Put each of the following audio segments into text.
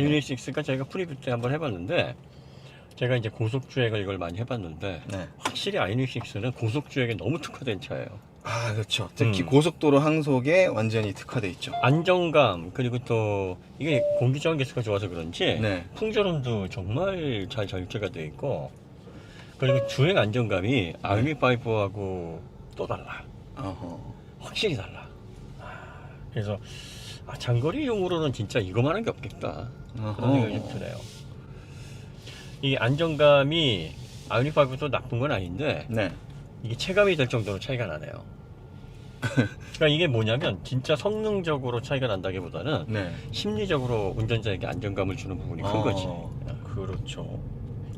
6가 저희가 프리뷰 때 한번 해봤는데 제가 이제 고속 주행을 이걸 많이 해봤는데 네. 확실히 아이오닉 6는 고속 주행에 너무 특화된 차예요. 아 그렇죠. 특히 음. 고속도로 항속에 완전히 특화돼 있죠. 안정감 그리고 또 이게 공기 저항 개수가 좋아서 그런지 네. 풍절음도 정말 잘 절제가 돼 있고 그리고 주행 안정감이 아이오닉 5하고 또 달라. 어허. 확실히 달라. 아, 그래서 아, 장거리용으로는 진짜 이거만한 게 없겠다. 그런 생각이 좀 드네요. 이 안정감이 아이오닉 5도 나쁜 건 아닌데 네. 이게 체감이 될 정도로 차이가 나네요. 그러니까 이게 뭐냐면 진짜 성능적으로 차이가 난다기보다는 네. 심리적으로 운전자에게 안정감을 주는 부분이 큰 어, 거지. 그렇죠.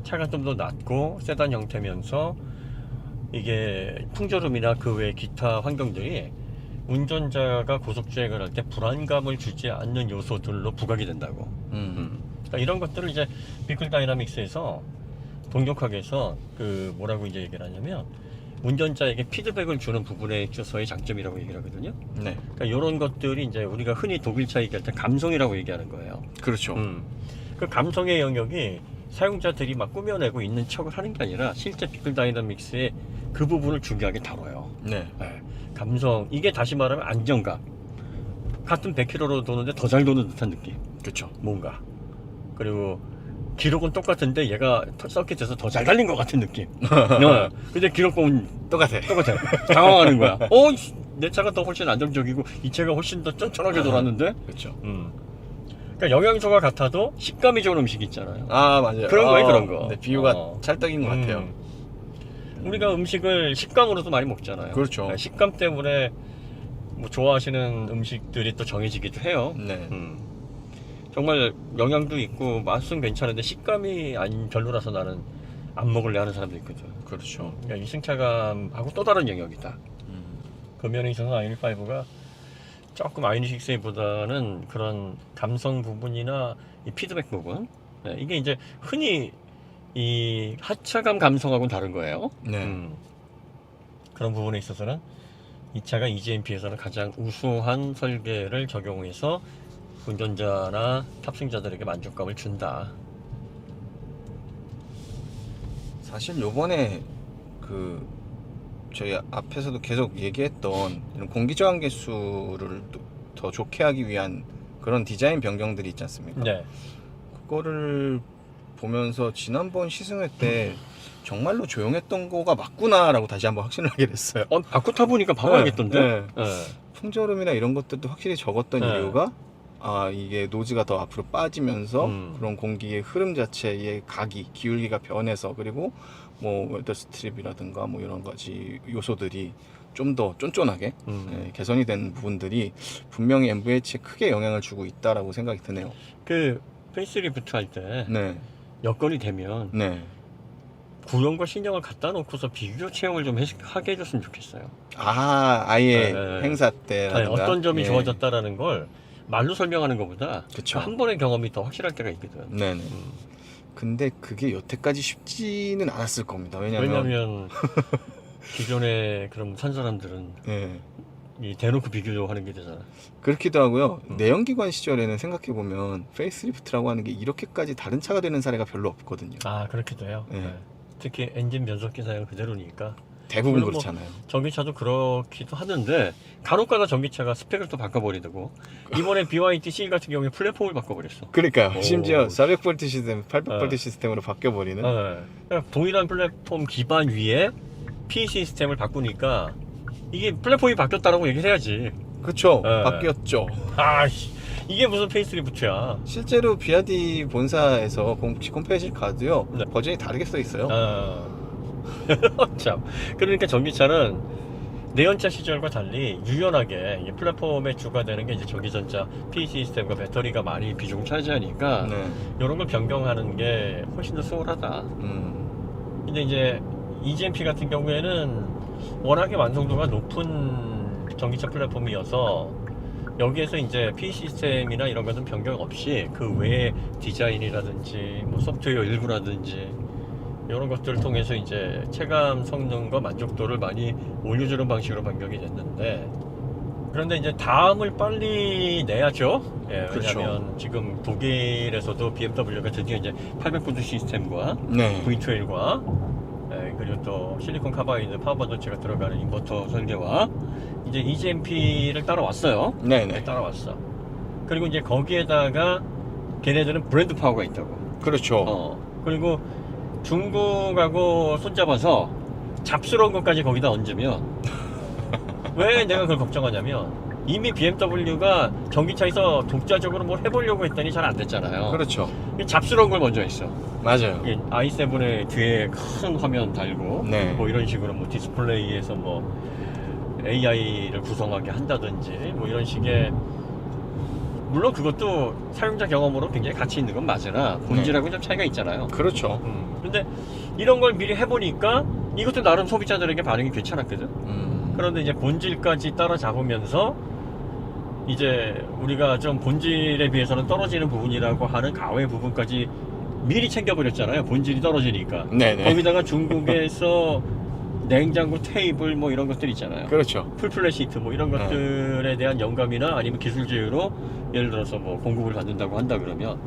차가 좀 더 낮고 세단 형태면서 이게 풍절음이나 그 외 기타 환경들이 운전자가 고속 주행을 할 때 불안감을 주지 않는 요소들로 부각이 된다고. 음. 그러니까 이런 것들을 이제 비클 다이나믹스에서 동력학에서 그 뭐라고 이제 얘기를 하냐면 운전자에게 피드백을 주는 부분에 있어서의 장점이라고 얘기를 하거든요. 네. 그러니까 이런 것들이 이제 우리가 흔히 독일차 얘기할 때 감성이라고 얘기하는 거예요. 그렇죠. 음. 그 감성의 영역이 사용자들이 막 꾸며내고 있는 척을 하는 게 아니라 실제 비클 다이나믹스의 그 부분을 중요하게 다뤄요. 네. 네. 감성 이게 다시 말하면 안정감. 같은 100km로 도는데 더 잘 도는 듯한 느낌. 그렇죠. 뭔가 그리고 기록은 똑같은데 얘가 터- 서킷에서 더 잘 달린 것 같은 느낌. 어. 근데 기록 보면 똑같아. 똑같아요. 당황하는 거야. 어, 내 차가 더 훨씬 안정적이고 이 차가 훨씬 더 쫀쫀하게 돌았는데. 그렇죠. 음. 그러니까 영양소가 같아도 식감이 좋은 음식 있잖아요. 아 맞아요. 그런 거예요, 어, 그런 거. 네, 비유가 어. 찰떡인 것 같아요. 음. 우리가 음식을 식감으로도 많이 먹잖아요. 그렇죠. 네, 식감 때문에 뭐 좋아하시는 음식들이 또 정해지기도 해요. 네. 음. 정말 영양도 있고 맛은 괜찮은데 식감이 안 별로라서 나는 안 먹을래 하는 사람도 있거든. 그렇죠. 그러니까 이 승차감하고 또 다른 영역이다. 음. 그 면에 있어서 아이닉 5가 조금 아이닉 6보다는 그런 감성 부분이나 이 피드백 부분 네, 이게 이제 흔히 이 하차감 감성하고는 다른 거예요. 네. 음. 그런 부분에 있어서는 이 차가 EGMP에서는 가장 우수한 설계를 적용해서 운전자나 탑승자들에게 만족감을 준다. 사실 요번에 그 저희 앞에서도 계속 얘기했던 이런 공기 저항 개수를 또- 더 좋게 하기 위한 그런 디자인 변경들이 있지 않습니까? 네. 그거를 보면서 지난번 시승회 때 정말로 조용했던 거가 맞구나라고 다시 한번 확신을 하게 됐어요. 어, 바꾸 타보니까 바로 알겠던데. 네. 네. 풍절음이나 이런 것들도 확실히 적었던 네. 이유가 아 이게 노즈가 더 앞으로 빠지면서 음. 그런 공기의 흐름 자체의 각이 기울기가 변해서 그리고 뭐 웨더 스트립이라든가 뭐 이런 가지 요소들이 좀 더 쫀쫀하게 음. 예, 개선이 된 부분들이 분명히 MVH에 크게 영향을 주고 있다라고 생각이 드네요. 그 페이스리프트 할 때 네, 여건이 되면 네. 구형과 신형을 갖다 놓고서 비교 체험을 좀 해- 하게 해줬으면 좋겠어요. 아 아예 네, 네. 행사 네, 때라든가 어떤 점이 예. 좋아졌다라는 걸 말로 설명하는 것보다 그쵸. 한 번의 경험이 더 확실할 때가 있거든. 네네. 음. 근데 그게 여태까지 쉽지는 않았을 겁니다. 왜냐면, 왜냐하면 기존에 그럼 산 사람들은 예. 이 대놓고 비교하는 게 되잖아. 그렇기도 하고요. 음. 내연기관 시절에는 생각해 보면 페이스리프트라고 하는 게 이렇게까지 다른 차가 되는 사례가 별로 없거든요. 아 그렇기도 해요. 네. 네. 특히 엔진 변속기 사양 그대로니까 대부분 뭐 그렇잖아요. 전기차도 그렇기도 하는데 간혹가다 전기차가 스펙을 또 바꿔버리고 이번에 BYD C 같은 경우에 플랫폼을 바꿔버렸어. 그러니까요. 오. 심지어 400V 시스템, 800V 네. 시스템으로 바뀌어 버리는. 네. 그러니까 동일한 플랫폼 기반 위에 P 시스템을 바꾸니까 이게 플랫폼이 바뀌었다라고 얘기해야지. 그렇죠. 네. 바뀌었죠. 아씨 이게 무슨 페이스리프트야. 실제로 비아디 본사에서 공식 홈페이지 가도요. 네. 버전이 다르게 써 있어요. 아. 참. 그러니까 전기차는 내연차 시절과 달리 유연하게 이 플랫폼의 주가 되는 게 이제 전기전자 P 시스템과 배터리가 많이 비중을 차지하니까 네. 이런 걸 변경하는 게 훨씬 더 수월하다. 음. 근데 이제 EGMP 같은 경우에는 워낙에 완성도가 높은 전기차 플랫폼이어서 여기에서 이제 P 시스템이나 이런 것은 변경 없이 그 외에 디자인이라든지 뭐 소프트웨어 일부라든지 이런 것들을 통해서 이제 체감 성능과 만족도를 많이 올려주는 방식으로 변경이 됐는데 그런데 이제 다음을 빨리 내야죠. 예, 그렇죠. 왜냐하면 지금 독일에서도 BMW가 드디어 이제 800V 시스템과 네. V12과 예, 그리고 또 실리콘 카바이드 파워 반도체가 들어가는 인버터 설계와 이제 EGMP를 따라왔어요. 네, 네, 네. 따라왔어. 그리고 이제 거기에다가 걔네들은 브랜드 파워가 있다고. 그렇죠. 어. 그리고 중국하고 손잡아서 잡스러운 것까지 거기다 얹으면 왜 내가 그걸 걱정하냐면 이미 BMW가 전기차에서 독자적으로 뭘 해보려고 했더니 잘 안 됐잖아요. 그렇죠. 이 잡스러운 걸 먼저 했어. 맞아요. 이 i7의 뒤에 큰 화면 달고 네. 뭐 이런 식으로 뭐 디스플레이에서 뭐 AI를 구성하게 한다든지 뭐 이런 식의 물론 그것도 사용자 경험으로 굉장히 가치 있는 건 맞으나 본질하고는 좀 차이가 있잖아요. 그렇죠. 음, 근데 이런 걸 미리 해보니까 이것도 나름 소비자들에게 반응이 괜찮았거든. 음. 그런데 이제 본질까지 따라잡으면서 이제 우리가 좀 본질에 비해서는 떨어지는 부분이라고 하는 가외 부분까지 미리 챙겨버렸잖아요. 본질이 떨어지니까. 네네. 거기다가 중국에서 냉장고 테이블 뭐 이런 것들 있잖아요. 그렇죠. 풀플랫 시트 뭐 이런 네. 것들에 대한 영감이나 아니면 기술 제휴로 예를 들어서 뭐 공급을 받는다고 한다 그러면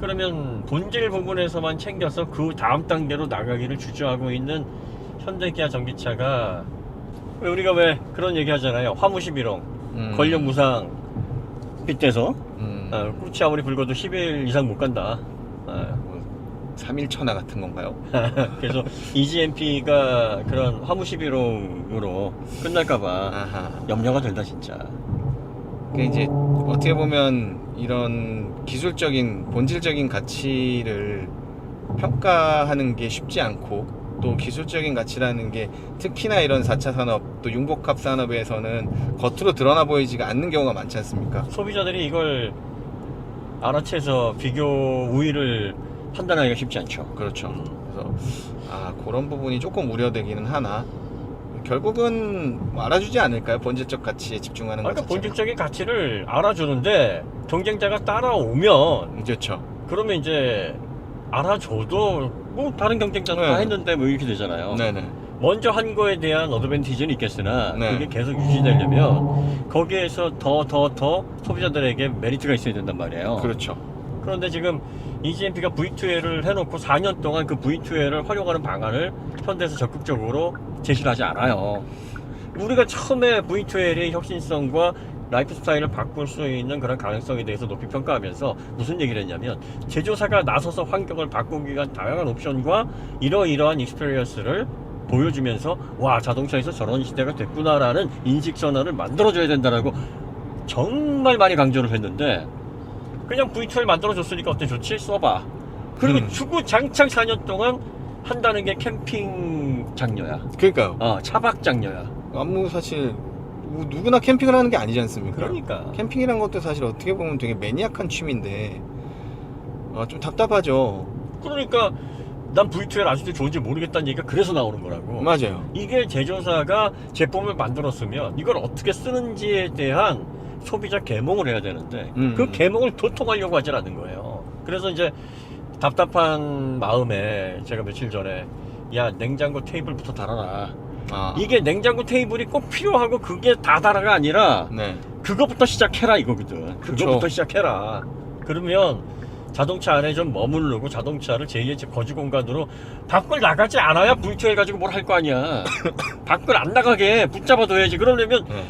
그러면 본질 부분에서만 챙겨서 그 다음 단계로 나가기를 주저하고 있는 현대 기아 전기차가 왜 우리가 왜 그런 얘기 하잖아요. 화무시비롱, 음. 권력 무상 빗대서 음. 어, 꽃이 아무리 붉어도 10일 이상 못 간다. 어, 뭐 3일 천하 같은 건가요? 그래서 EGMP가 그런 화무시비롱으로 끝날까봐. 염려가 된다 진짜. 그게 이제 어떻게 보면 이런 기술적인 본질적인 가치를 평가하는 게 쉽지 않고 또 기술적인 가치라는 게 특히나 이런 4차 산업 또 융복합 산업에서는 겉으로 드러나 보이지가 않는 경우가 많지 않습니까? 소비자들이 이걸 알아채서 비교 우위를 판단하기가 쉽지 않죠. 그렇죠. 그래서 아 그런 부분이 조금 우려되기는 하나 결국은 뭐 알아주지 않을까요? 본질적 가치에 집중하는 것 그러니까. 본질적인 가치를 알아주는데 경쟁자가 따라오면 그렇죠. 그러면 이제 알아줘도 뭐 다른 경쟁자도 다 네. 했는데 뭐 이렇게 되잖아요. 네네. 먼저 한 거에 대한 어드밴티지는 있겠으나 네. 그게 계속 유지되려면 거기에서 더 더 더 소비자들에게 메리트가 있어야 된단 말이에요. 그렇죠. 그런데 지금 EGMP가 V2L을 해놓고 4년 동안 그 V2L을 활용하는 방안을 현대에서 적극적으로 제시를 하지 않아요. 우리가 처음에 V2L의 혁신성과 라이프 스타일을 바꿀 수 있는 그런 가능성에 대해서 높이 평가하면서 무슨 얘기를 했냐면 제조사가 나서서 환경을 바꾸기 위한 다양한 옵션과 이러이러한 익스페리언스를 보여주면서 와 자동차에서 저런 시대가 됐구나라는 인식 전환을 만들어줘야 된다라고 정말 많이 강조를 했는데 그냥 V12 만들어줬으니까 어때 좋지? 써봐. 그리고 음. 주구 장창 4년 동안 한다는 게 캠핑 장녀야. 그러니까요. 어, 차박 장녀야. 아무 사실 뭐 누구나 캠핑을 하는 게 아니지 않습니까? 그러니까. 캠핑이란 것도 사실 어떻게 보면 되게 매니악한 취미인데 아, 좀 답답하죠. 그러니까 난 V12 아직도 좋은지 모르겠다는 얘기가 그래서 나오는 거라고. 맞아요. 이게 제조사가 제품을 만들었으면 이걸 어떻게 쓰는지에 대한 소비자 계몽을 해야 되는데 음. 그 계몽을 도통하려고 하질 않는 거예요. 그래서 이제 답답한 마음에 제가 며칠 전에 야 냉장고 테이블부터 달아라. 아, 이게 냉장고 테이블이 꼭 필요하고 그게 다 달아가 아니라 네. 그거부터 시작해라 이거거든. 그쵸. 그거부터 시작해라. 그러면 자동차 안에 좀 머무르고 자동차를 제2의 집 거주 공간으로 밖을 나가지 않아야 V2L 가지고 뭘 할 거 아니야. 밖을 안 나가게 붙잡아 둬야지. 그러려면 네.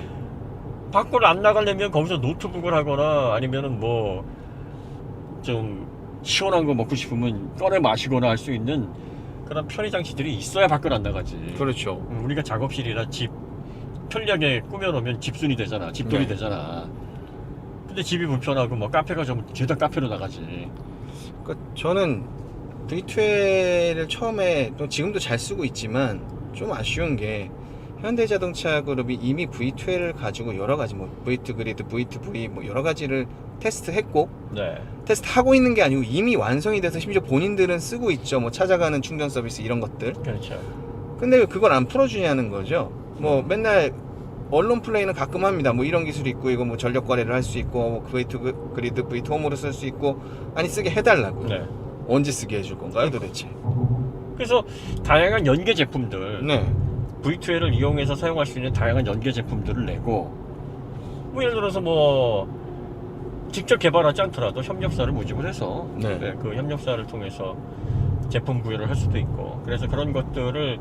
밖을 안 나가려면 거기서 노트북을 하거나 아니면은 뭐 좀 시원한 거 먹고 싶으면 꺼내 마시거나 할 수 있는 그런 편의 장치들이 있어야 밖을 안 나가지. 그렇죠. 음, 우리가 작업실이나 집 편리하게 꾸며놓으면 집순이 되잖아. 집돌이 네. 되잖아. 근데 집이 불편하고 뭐 카페가 좀 죄다 카페로 나가지. 그러니까 저는 V2L을 처음에 또 지금도 잘 쓰고 있지만 좀 아쉬운 게 현대자동차 그룹이 이미 V2L을 가지고 여러 가지 뭐 V2 그리드, V2V 뭐 여러 가지를 테스트했고 네. 테스트 하고 있는 게 아니고 이미 완성이 돼서 심지어 본인들은 쓰고 있죠. 뭐 찾아가는 충전 서비스 이런 것들. 그렇죠. 근데 왜 그걸 안 풀어주냐는 거죠. 뭐 맨날 언론 플레이는 가끔 합니다. 뭐 이런 기술이 있고 이거 뭐 전력 거래를 할 수 있고 뭐 V2 그- 그리드 V2 홈으로 쓸 수 있고 아니 쓰게 해달라고. 네. 언제 쓰게 해줄 건가요 도대체? 그래서 다양한 연계 제품들 네. V2L을 이용해서 사용할 수 있는 다양한 연계 제품들을 내고 뭐 예를 들어서 뭐 직접 개발하지 않더라도 협력사를 모집을 해서 네. 네, 그 협력사를 통해서 제품 구현을 할 수도 있고 그래서 그런 것들을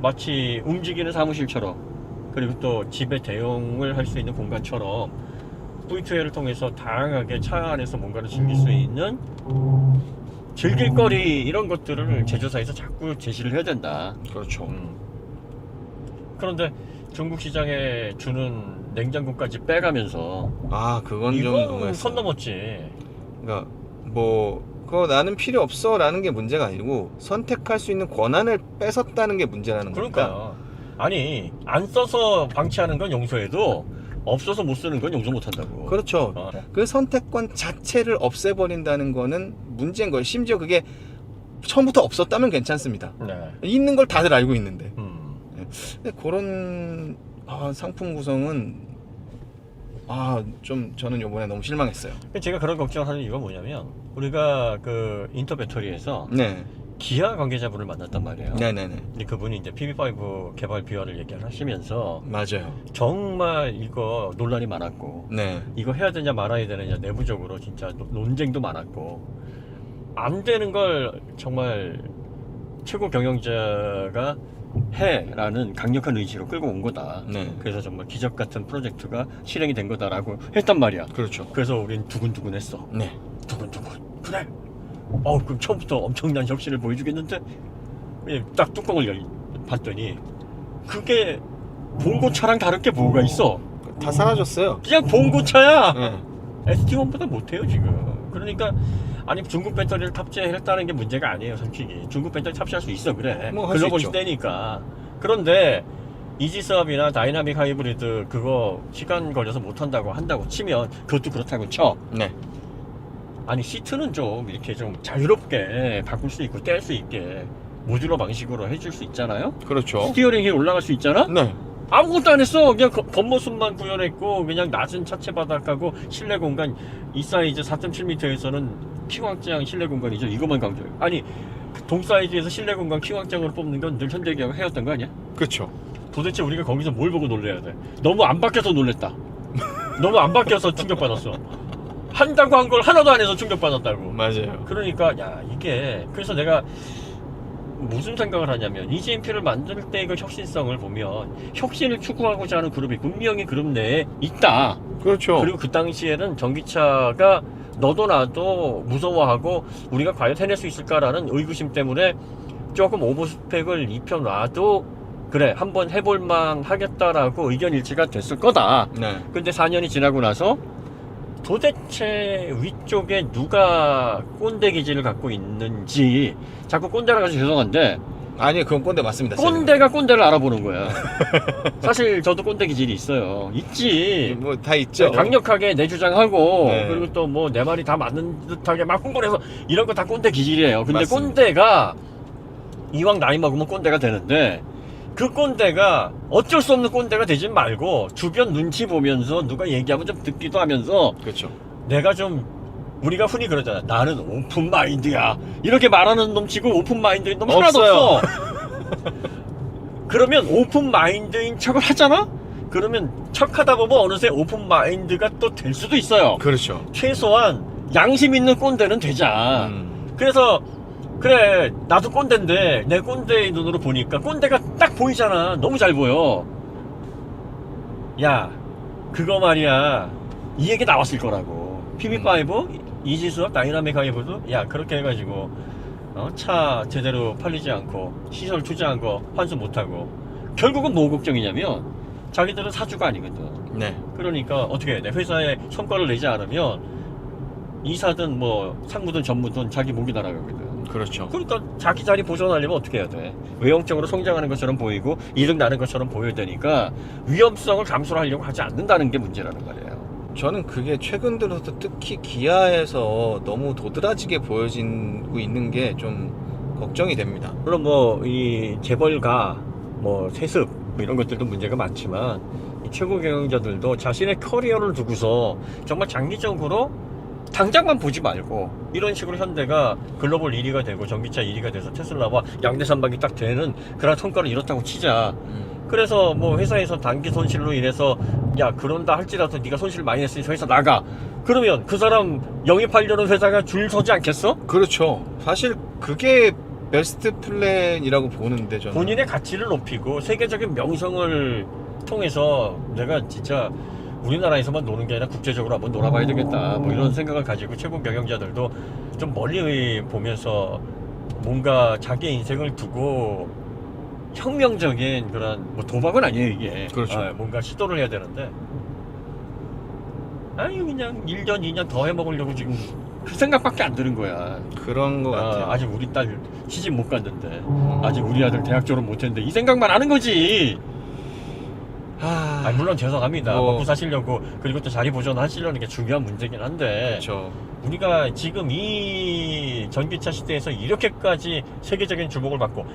마치 움직이는 사무실처럼 그리고 또 집에 대용을 할 수 있는 공간처럼 V2L을 통해서 다양하게 차 안에서 뭔가를 즐길 수 있는 즐길 거리 이런 것들을 제조사에서 자꾸 제시를 해야 된다. 그렇죠. 음. 그런데 중국 시장에 주는 냉장고까지 빼가면서 아 그건 좀 이건 너무했어. 선 넘었지. 그러니까 뭐 그거 나는 필요 없어라는 게 문제가 아니고 선택할 수 있는 권한을 뺏었다는 게 문제라는 거니까. 그러니까 아니 안 써서 방치하는 건 용서해도 없어서 못 쓰는 건 용서 못 한다고. 그렇죠. 어. 그 선택권 자체를 없애버린다는 거는 문제인 거예요. 심지어 그게 처음부터 없었다면 괜찮습니다. 네. 있는 걸 다들 알고 있는데. 음. 근데 그런 아, 상품 구성은 아 좀 저는 요번에 너무 실망했어요. 제가 그런 걱정하는 이유가 뭐냐면 우리가 그 인터 배터리에서 네, 기아 관계자분을 만났단 말이에요. 네, 네, 네, 근데 그분이 이제 PB5 개발 비화를 얘기를 하시면서 맞아요. 정말 이거 논란이 많았고 네, 이거 해야 되냐 말아야 되느냐 내부적으로 진짜 노- 논쟁도 많았고 안 되는 걸 정말 최고 경영자가 해라는 강력한 의지로 끌고 온 거다. 네, 그래서 정말 기적 같은 프로젝트가 실행이 된 거다라고 했단 말이야. 그렇죠. 그래서 우린 두근두근했어. 네, 두근두근. 그래. 어 그럼 처음부터 엄청난 혁신을 보여주겠는데 예, 딱 뚜껑을 열 봤더니 그게 봉고차랑 다를 게 뭐가 있어? 다 사라졌어요. 그냥 봉고차야. 네, ST1보다 못해요 지금 그러니까 아니 중국 배터리를 탑재했다는 게 문제가 아니에요 솔직히. 중국 배터리 탑재할 수 있어 그래. 뭐 할 수 글로벌 있죠. 시대니까. 그런데 이지스업이나 다이나믹 하이브리드 그거 시간 걸려서 못한다고 한다고 치면 그것도 그렇다고 쳐. 네, 아니 시트는 좀 이렇게 좀 자유롭게 바꿀 수 있고 뗄 수 있게 모듈러 방식으로 해줄 수 있잖아요? 그렇죠. 스티어링이 올라갈 수 있잖아? 네, 아무것도 안 했어. 그냥 겉- 겉모습만 구현했고 그냥 낮은 차체 바닥하고 실내 공간 이 사이즈 4.7m에서는 키왕짱 실내 공간이죠. 이것만 강조해. 아니 동 사이즈에서 실내 공간 키왕짱으로 뽑는 건 늘 현대기아가 해왔던 거 아니야? 그렇죠. 도대체 우리가 거기서 뭘 보고 놀래야 돼? 너무 안 바뀌어서 놀랬다. 너무 안 바뀌어서 충격받았어. 한다고 한 걸 하나도 안 해서 충격받았다고. 맞아요. 그러니까 야 이게 그래서 내가 무슨 생각을 하냐면 EGMP를 만들 때그 혁신성을 보면 혁신을 추구하고자 하는 그룹이 분명히 그룹 내에 있다. 그렇죠. 그리고 그 당시에는 전기차가 너도 나도 무서워하고 우리가 과연 해낼 수 있을까라는 의구심 때문에 조금 오버스펙을 입혀놔도 그래 한번 해볼만 하겠다라고 의견 일치가 됐을 거다. 네, 근데 4년이 지나고 나서 도대체 위쪽에 누가 꼰대 기질을 갖고 있는지 자꾸 꼰대라 가지고 죄송한데 아니 그건 꼰대 맞습니다. 꼰대가 꼰대를 알아보는 거야. 사실 저도 꼰대 기질이 있어요. 있지. 뭐 다 있죠. 강력하게 내 주장하고 네. 그리고 또 뭐 내 말이 다 맞는 듯하게 막 홍보해서 이런 거 다 꼰대 기질이에요. 근데 맞습니다. 꼰대가 이왕 나이 먹으면 꼰대가 되는데 그 꼰대가 어쩔 수 없는 꼰대가 되지 말고 주변 눈치 보면서 누가 얘기하면 좀 듣기도 하면서 그렇죠. 내가 좀 우리가 흔히 그러잖아. 나는 오픈 마인드야. 이렇게 말하는 놈 치고 오픈 마인드인 놈 하나도 없어요. 없어. 그러면 오픈 마인드인 척을 하잖아? 그러면 척하다 보면 어느새 오픈 마인드가 또 될 수도 있어요. 그렇죠. 최소한 양심 있는 꼰대는 되자. 음, 그래서 그래 나도 꼰대인데 내 꼰대의 눈으로 보니까 꼰대가 딱 보이잖아. 너무 잘 보여. 야 그거 말이야 이 얘기 나왔을 거라고. PB5 이지수업 다이나믹 하이브도 야 그렇게 해가지고 어, 차 제대로 팔리지 않고 시설 투자한 거 환수 못하고 결국은 뭐 걱정이냐면 자기들은 사주가 아니거든. 네, 그러니까 어떻게 해야 돼? 회사에 성과를 내지 않으면 이사든 뭐 상무든 전무든 자기 목이 날아가거든. 그렇죠. 그러니까 자기 자리 보존하려면 어떻게 해야 돼? 외형적으로 성장하는 것처럼 보이고 이득 나는 것처럼 보여야 되니까 위험성을 감수를 하려고 하지 않는다는 게 문제라는 말이에요. 저는 그게 최근 들어서 특히 기아에서 너무 도드라지게 보여지고 있는 게 좀 걱정이 됩니다. 물론 뭐 이 재벌가 뭐 세습 뭐 이런 것들도 문제가 많지만 이 최고 경영자들도 자신의 커리어를 두고서 정말 장기적으로 당장만 보지 말고 이런 식으로 현대가 글로벌 1위가 되고 전기차 1위가 돼서 테슬라와 양대 산박이 딱 되는 그런 성과를 이뤘다고 치자. 음. 그래서 뭐 회사에서 단기 손실로 인해서 야 그런다 할지라도 네가 손실 많이 냈으니 저 회사 나가. 그러면 그 사람 영입하려는 회사가 줄 서지 않겠어? 그렇죠. 사실 그게 베스트 플랜이라고 보는데 저는 본인의 가치를 높이고 세계적인 명성을 통해서 내가 진짜 우리나라에서만 노는 게 아니라 국제적으로 한번 놀아봐야 되겠다 뭐 이런 생각을 가지고 최고 경영자들도 좀 멀리 보면서 뭔가 자기의 인생을 두고 혁명적인 그런 뭐 도박은 아니에요 이게 그렇죠. 아, 뭔가 시도를 해야 되는데 아니 그냥 1년 2년 더 해먹으려고 지금 그 생각밖에 안 드는 거야 그런 것 같아요. 아, 아직 우리 딸 시집 못 갔는데 아직 우리 아들 대학 졸업 못했는데 이 생각만 하는 거지. 아, 아, 물론 죄송합니다. 뭐- 먹고 사시려고 그리고 또 자리 보존하시려는 게 중요한 문제긴 한데 그렇죠. 우리가 지금 이 전기차 시대에서 이렇게까지 세계적인 주목을 받고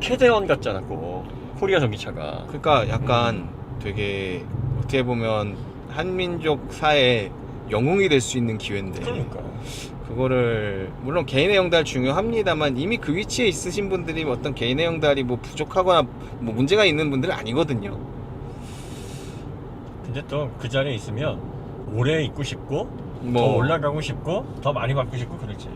캐대원 같잖아, 꼭 코리아 전기차가. 그러니까 약간 되게 어떻게 보면 한민족 사회 영웅이 될 수 있는 기회인데 그러니까. 그거를 물론 개인의 영달 중요합니다만 이미 그 위치에 있으신 분들이 어떤 개인의 영달이 뭐 부족하거나 뭐 문제가 있는 분들은 아니거든요. 근데 또 그 자리에 있으면 오래 있고 싶고 더뭐 올라가고 싶고 더 많이 받고 싶고 그러지.